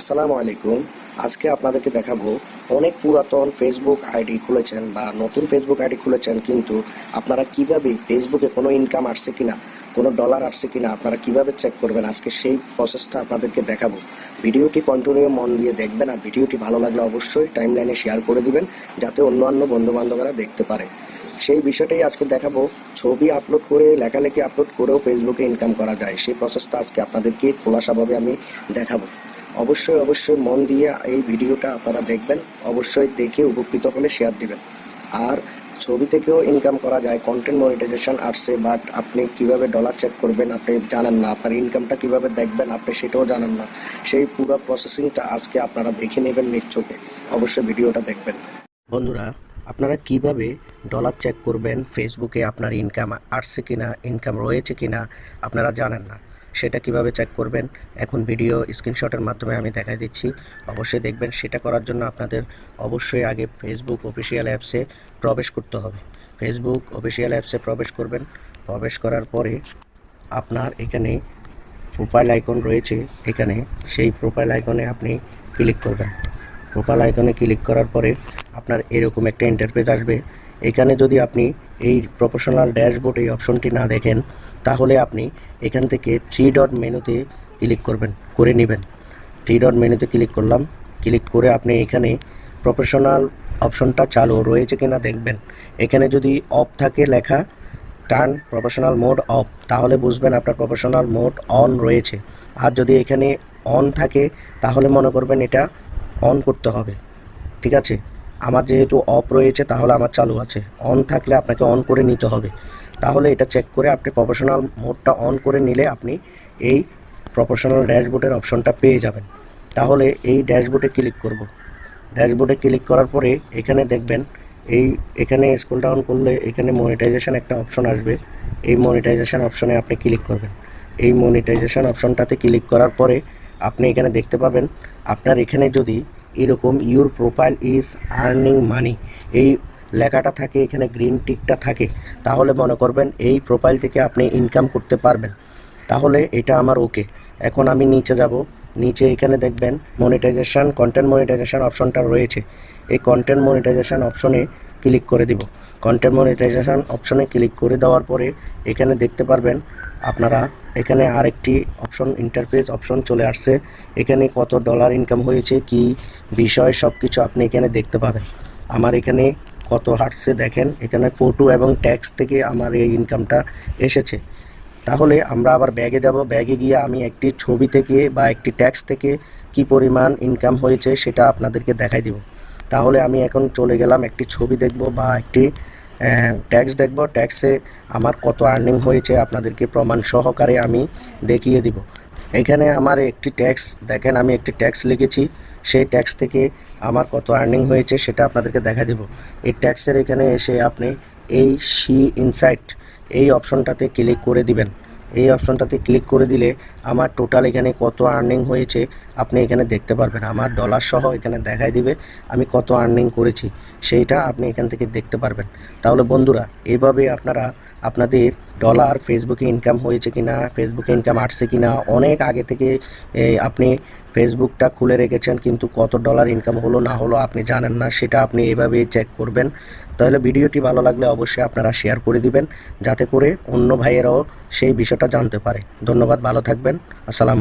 আসসালামু আলাইকুম। আজকে আপনাদেরকে দেখাবো অনেক পুরাতন ফেসবুক আইডি খুলেছেন বা নতুন ফেসবুক আইডি খুলেছেন, কিন্তু আপনারা কীভাবে ফেসবুকে কোনো ইনকাম আসছে কিনা, কোনো ডলার আসছে কিনা, আপনারা কীভাবে চেক করবেন? আজকে সেই প্রসেসটা আপনাদেরকে দেখাবো। ভিডিওটি কন্টিনিউ মন দিয়ে দেখবেন আর ভিডিওটি ভালো লাগলে অবশ্যই টাইম লাইনে শেয়ার করে দিবেন, যাতে অন্যান্য বন্ধু বান্ধবরা দেখতে পারে। সেই বিষয়টাই আজকে দেখাবো। ছবি আপলোড করে, লেখালেখি আপলোড করেও ফেসবুকে ইনকাম করা যায়। সেই প্রসেসটা আজকে আপনাদেরকে খোলাসাভাবে আমি দেখাবো। অবশ্যই অবশ্যই মন দিয়ে এই ভিডিওটা আপনারা দেখবেন। অবশ্যই দেখে উপকৃত হলে শেয়ার দিবেন। আর ছবি থেকেও ইনকাম করা যায় কন্টেন্ট মনিটাইজেশন আসছে বাট আপনি কীভাবে ডলার চেক করবেন আপনি জানেন না। আপনার ইনকামটা কীভাবে দেখবেন আপনি সেটাও জানেন না। সেই পুরো প্রসেসিংটা আজকে আপনারা দেখে নেবেন নিশ্চোখে অবশ্যই ভিডিওটা দেখবেন। বন্ধুরা, আপনারা কীভাবে ডলার চেক করবেন? ফেসবুকে আপনার ইনকাম আসছে কিনা ইনকাম রয়েছে কিনা, আপনারা জানেন না। সেটা কীভাবে চেক করবেন, এখন ভিডিও স্ক্রিনশটের মাধ্যমে আমি দেখাই দিচ্ছি। অবশ্যই দেখবেন, সেটা করার জন্য আপনাদের অবশ্যই আগে ফেসবুক অফিসিয়াল অ্যাপসে প্রবেশ করতে হবে। ফেসবুক অফিসিয়াল অ্যাপসে প্রবেশ করবেন, প্রবেশ করার পরে আপনার এখানে প্রোফাইল আইকন রয়েছে, এখানে সেই প্রোফাইল আইকনে আপনি ক্লিক করবেন। প্রোফাইল আইকনে ক্লিক করার পরে আপনার এরকম একটা ইন্টারফেস আসবে। এখানে যদি আপনি এই প্রফেশনাল ড্যাশবোর্ড এই অপশনটি না দেখেন, তাহলে আপনি এখান থেকে থ্রি ডট মেনুতে ক্লিক করবেন, করে নেবেন। থ্রি ডট মেনুতে ক্লিক করলাম ক্লিক করে আপনি এখানে প্রফেশনাল অপশনটা চালু রয়েছে কিনা দেখবেন। এখানে যদি অফ থাকে লেখা টার্ন প্রফেশনাল মোড অফ তাহলে বুঝবেন আপনার প্রফেশনাল মোড অন রয়েছে। আর যদি এখানে অন থাকে, তাহলে মনে করবেন এটা অন করতে হবে। ঠিক আছে? আমার যেহেতু অফ রয়েছে, তাহলে আমার চালু আছে। অন থাকলে আপনাকে অন করে নিতে হবে। তাহলে এটা চেক করে আপনি প্রফেশনাল মোডটা অন করে নিলে আপনি এই প্রফেশনাল ড্যাশবোর্ডের অপশনটা পেয়ে যাবেন। তাহলে এই ড্যাশবোর্ডে ক্লিক করব। ড্যাশবোর্ডে ক্লিক করার পরে এখানে দেখবেন এই, এখানে স্ক্রল ডাউন করলে এখানে মনিটাইজেশন একটা অপশন আসবে। এই মনিটাইজেশন অপশনে আপনি ক্লিক করবেন। এই মনিটাইজেশন অপশনটাতে ক্লিক করার পরে আপনি এখানে দেখতে পাবেন, আপনার এখানে যদি এরকম your profile is earning money এই লেখাটা থাকে, এখানে গ্রিন টিকটা থাকে। তাহলে মনে করবেন এই প্রোফাইল থেকে আপনি ইনকাম করতে পারবেন। তাহলে এটা আমার ওকে এখন আমি নিচে যাব। নিচে এখানে দেখবেন মনিটাইজেশান কন্টেন্ট মনিটাইজেশান অপশনটা রয়েছে। এই কন্টেন্ট মনিটাইজেশান অপশনে ক্লিক করে দিব। কন্টেন্ট মনিটাইজেশন অপশনে ক্লিক করে দেওয়ার পরে এখানে দেখতে পারবেন আপনারা এখানে আরেকটি অপশন ইন্টারফেস অপশন চলে আসছে। এখানে কত ডলার ইনকাম হয়েছে, কি বিষয় সব কিছু আপনি এখানে দেখতে পাবেন। আমার এখানে কত হাঁটছে দেখেন, এখানে ফটো এবং ট্যাক্স থেকে আমার এই ইনকামটা এসেছে। তাহলে আমরা আবার ব্যাগে যাব। ব্যাগে গিয়ে আমি একটি ছবি থেকে বা একটি ট্যাক্স থেকে কি পরিমাণ ইনকাম হয়েছে সেটা আপনাদেরকে দেখাই দিব। তাহলে আমি এখন চলে গেলাম, একটি ছবি দেখব বা একটি ট্যাক্স দেখব। ট্যাক্সে আমার কত আর্নিং হয়েছে আপনাদেরকে প্রমাণ সহকারে আমি দেখিয়ে দিব। এখানে আমার একটি ট্যাক্স দেখেন আমি একটি ট্যাক্স লিখেছি। সেই ট্যাক্স থেকে আমার কত আর্নিং হয়েছে সেটা আপনাদেরকে দেখা দেব। এই ট্যাক্সের এখানে এসে আপনি এই সি ইনসাইট এই অপশনটাতে ক্লিক করে দিবেন। এই অপশনটাতে ক্লিক করে দিলে আমার টোটাল এখানে কত আর্নিং হয়েছে আপনি এখানে দেখতে পারবেন। আমার ডলার সহ এখানে দেখায় দিবে আমি কত আর্নিং করেছি, সেইটা আপনি এখান থেকে দেখতে পারবেন। তাহলে বন্ধুরা, এভাবে আপনারা আপনাদের ডলার ফেসবুকে ইনকাম হয়েছে কিনা ফেসবুকে ইনকাম আসছে কিনা, অনেক আগে থেকে আপনি ফেসবুকটা খুলে রেখেছেন, কিন্তু কত ডলার ইনকাম হলো না হলো আপনি জানেন না, সেটা আপনি এভাবেই চেক করবেন। তাহলে ভিডিওটি ভালো লাগলে অবশ্যই আপনারা শেয়ার করে দিবেন, যাতে করে অন্য ভাইয়েরাও সেই বিষয়টা জানতে পারে। ধন্যবাদ, ভালো থাকবেন। আসসালাম